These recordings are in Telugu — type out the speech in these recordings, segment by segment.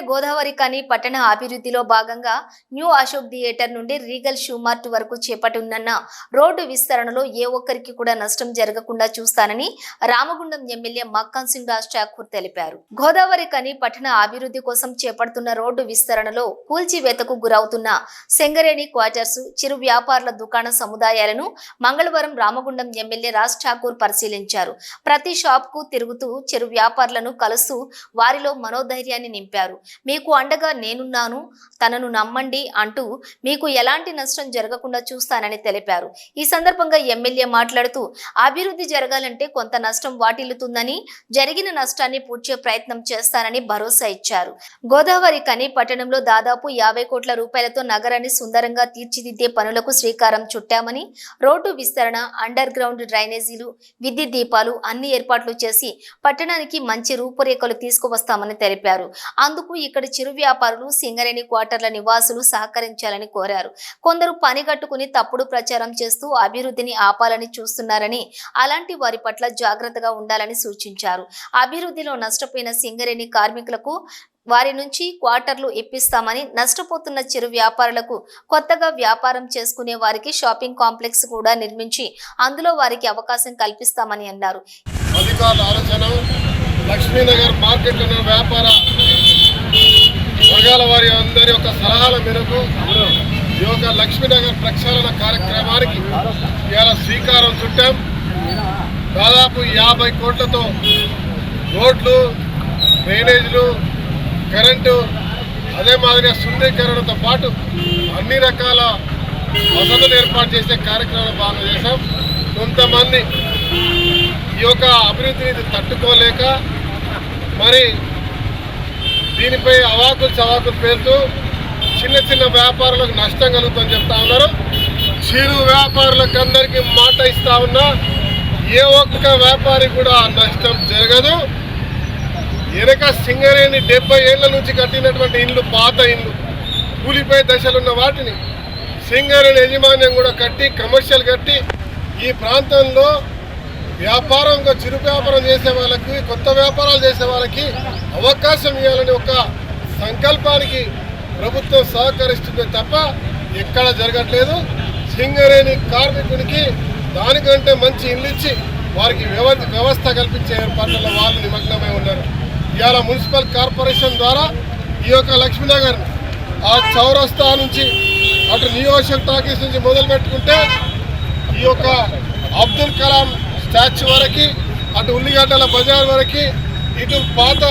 గోదావరి కని పట్టణ అభివృద్ధిలో భాగంగా న్యూ అశోక్ థియేటర్ నుండి రీగల్ షూమార్ట్ వరకు చేపట్టనున్న రోడ్డు విస్తరణలో ఏ ఒక్కరికి కూడా నష్టం జరగకుండా చూస్తానని రామగుండం ఎమ్మెల్యే మక్కాన్ సింగ్ రాజ్ ఠాకూర్ తెలిపారు. గోదావరి కని పట్టణ అభివృద్ధి కోసం చేపడుతున్న రోడ్డు విస్తరణలో కూల్చివేతకు గురవుతున్న సెంగరేణి క్వార్టర్స్ చిరు వ్యాపారుల దుకాణ సముదాయాలను మంగళవారం రామగుండం ఎమ్మెల్యే రాజ్ ఠాకూర్ పరిశీలించారు. ప్రతి షాప్కు తిరుగుతూ చిరు వ్యాపారులను కలుస్తూ వారిలో మనోధైర్యాన్ని నింపారు. మీకు అండగా నేనున్నాను తనను నమ్మండి అంటూ మీకు ఎలాంటి నష్టం జరగకుండా చూస్తానని తెలిపారు. ఈ సందర్భంగా ఎమ్మెల్యే మాట్లాడుతూ అభివృద్ధి జరగాలంటే కొంత నష్టం వాటిల్లుతుందని జరిగిన నష్టాన్ని పూడ్చే ప్రయత్నం చేస్తానని భరోసా ఇచ్చారు. గోదావరి కని పట్టణంలో దాదాపు యాభై కోట్ల రూపాయలతో నగరాన్ని సుందరంగా తీర్చిదిద్దే పనులకు శ్రీకారం చుట్టామని రోడ్డు విస్తరణ అండర్ గ్రౌండ్ డ్రైనేజీలు విద్యుత్ దీపాలు అన్ని ఏర్పాట్లు చేసి పట్టణానికి మంచి రూపురేఖలు తీసుకువస్తామని తెలిపారు. అందుకు ఇక్కడ చిరు వ్యాపారులు సింగరేణి క్వార్టర్ల నివాసులు సహకరించాలని కోరారు. కొందరు పని కట్టుకుని తప్పుడు ప్రచారం చేస్తూ అభివృద్ధిని ఆపాలని చూస్తున్నారని అలాంటి వారి పట్ల జాగ్రత్తగా ఉండాలని సూచించారు. అభివృద్ధిలో నష్టపోయిన సింగరేణి కార్మికులకు వారి నుంచి క్వార్టర్లు ఇప్పిస్తామని నష్టపోతున్న చిరు వ్యాపారులకు కొత్తగా వ్యాపారం చేసుకునే వారికి షాపింగ్ కాంప్లెక్స్ కూడా నిర్మించి అందులో వారికి అవకాశం కల్పిస్తామని అన్నారు. అధికారుల ఆలోచన లక్ష్మీనగర్ మార్కెట్లో వ్యాపార వర్గాల వారి అందరి యొక్క సలహాల మేరకు ఈ యొక్క లక్ష్మీనగర్ ప్రక్షాళన కార్యక్రమానికి ఇవాళ శ్రీకారం చుట్టాం. దాదాపు యాభై కోట్లతో రోడ్లు డ్రైనేజీలు కరెంటు అదే మాదిరిగా సుందరీకరణతో పాటు అన్ని రకాల వసతులు ఏర్పాటు చేసే కార్యక్రమాలు బాగా చేశాం. కొంతమంది ఈ యొక్క అభివృద్ధిని తట్టుకోలేక మరి దీనిపై అవాకులు చవాకులు పేరుతూ చిన్న చిన్న వ్యాపారులకు నష్టం కలుగుతుందని చెప్తా ఉన్నారు. చిరు వ్యాపారులకు అందరికీ మాట ఇస్తా ఉన్నా ఏ ఒక్క వ్యాపారి కూడా నష్టం జరగదు. వెనక సింగరేణి డెబ్బై ఏళ్ళ నుంచి కట్టినటువంటి ఇండ్లు పాత ఇండ్లు కూలిపోయే దశలున్న వాటిని సింగరేణి యజమాన్యం కూడా కట్టి కమర్షియల్ కట్టి ఈ ప్రాంతంలో వ్యాపారంగా చిరు వ్యాపారం చేసే వాళ్ళకి కొత్త వ్యాపారాలు చేసే వాళ్ళకి అవకాశం ఇవ్వాలని ఒక సంకల్పానికి ప్రభుత్వం సహకరిస్తుంది తప్ప ఎక్కడ జరగట్లేదు. సింగరేణి కార్మికునికి దానికంటే మంచి ఇల్లు ఇచ్చి వారికి వ్యవ వ్యవస్థ కల్పించే ఏర్పాట్లలో వాళ్ళు నిమగ్నమై ఉన్నారు. ఇవాళ మున్సిపల్ కార్పొరేషన్ ద్వారా ఈ యొక్క లక్ష్మీనగర్ ఆ చౌరస్తా నుంచి అటు నియోజక టాకీస్ నుంచి మొదలు పెట్టుకుంటే ఈ యొక్క అబ్దుల్ కలాం స్టాచ్యూ వరకు అటు ఉల్లిగడ్డల బజార్ వరకు ఇటు పాత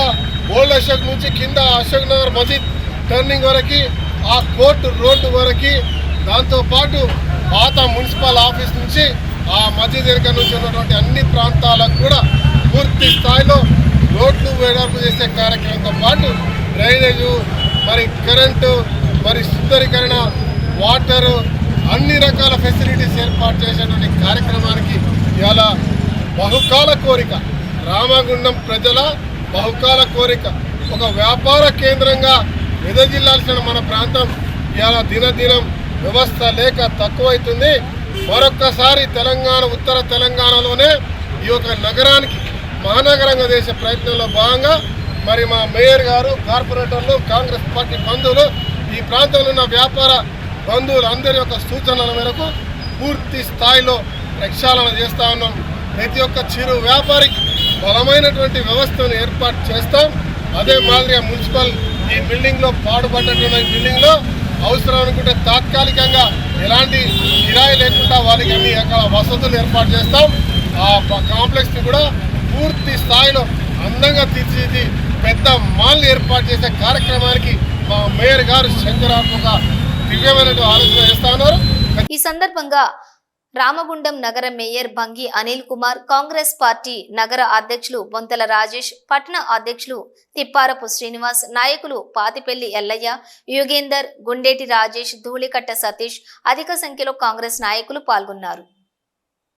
ఓల్డ్ అశోక్ నుంచి కింద అశోక్ నగర్ మసీద్ టర్నింగ్ వరకు ఆ కోర్టు రోడ్డు వరకు దాంతోపాటు పాత మున్సిపల్ ఆఫీస్ నుంచి ఆ మసీద్ ఎరుక నుంచి ఉన్నటువంటి అన్ని ప్రాంతాలకు కూడా పూర్తి స్థాయిలో రోడ్లు వేడాపు చేసే కార్యక్రమంతో పాటు డ్రైనేజు మరి కరెంటు మరి సుందరీకరణ వాటరు అన్ని రకాల ఫెసిలిటీస్ ఏర్పాటు చేసేటువంటి కార్యక్రమానికి ఇవాళ బహుకాల కోరిక. రామగుండం ప్రజల బహుకాల కోరిక. ఒక వ్యాపార కేంద్రంగా విదజిల్లాల్సిన మన ప్రాంతం ఇవాళ దినదినం వ్యవస్థ లేక తక్కువైతుంది. మరొక్కసారి తెలంగాణ ఉత్తర తెలంగాణలోనే ఈ యొక్క నగరానికి మహానగరంగా చేసే ప్రయత్నంలో భాగంగా మరి మా మేయర్ గారు కార్పొరేటర్లు కాంగ్రెస్ పార్టీ బంధువులు ఈ ప్రాంతంలో ఉన్న వ్యాపార బంధువులందరి యొక్క సూచనల మేరకు పూర్తి స్థాయిలో ప్రక్షాళన చేస్తా ఉన్నాం. ప్రతి ఒక్క చిరు వ్యాపారికి బలమైనటువంటి వ్యవస్థను ఏర్పాటు చేస్తాం. అదే మాదిరిగా మున్సిపల్ ఈ బిల్డింగ్లో పాడుపడ్డటువంటి ఈ బిల్డింగ్లో అవసరం అనుకుంటే తాత్కాలికంగా ఎలాంటి కిరాయి లేకుండా వారికి అన్ని రకాల వసతులు ఏర్పాటు చేస్తాం. ఆ కాంప్లెక్స్ని కూడా పూర్తి స్థాయిలో అందంగా తీర్చిది పెద్ద మాల్ ఏర్పాటు చేసే కార్యక్రమానికి మా మేయర్ గారు శంకరాత్మక ఆలోచన చేస్తా ఉన్నారు. ఈ సందర్భంగా రామగుండం నగర మేయర్ భంగి అనిల్ కుమార్ కాంగ్రెస్ పార్టీ నగర అధ్యక్షులు బొంతల రాజేష్ పట్టణ అధ్యక్షులు తిప్పారపు శ్రీనివాస్ నాయకులు పాతిపెల్లి ఎల్లయ్య యుగేందర్ గుండేటి రాజేష్ ధూళికట్ట సతీష్ అధిక సంఖ్యలో కాంగ్రెస్ నాయకులు పాల్గొన్నారు.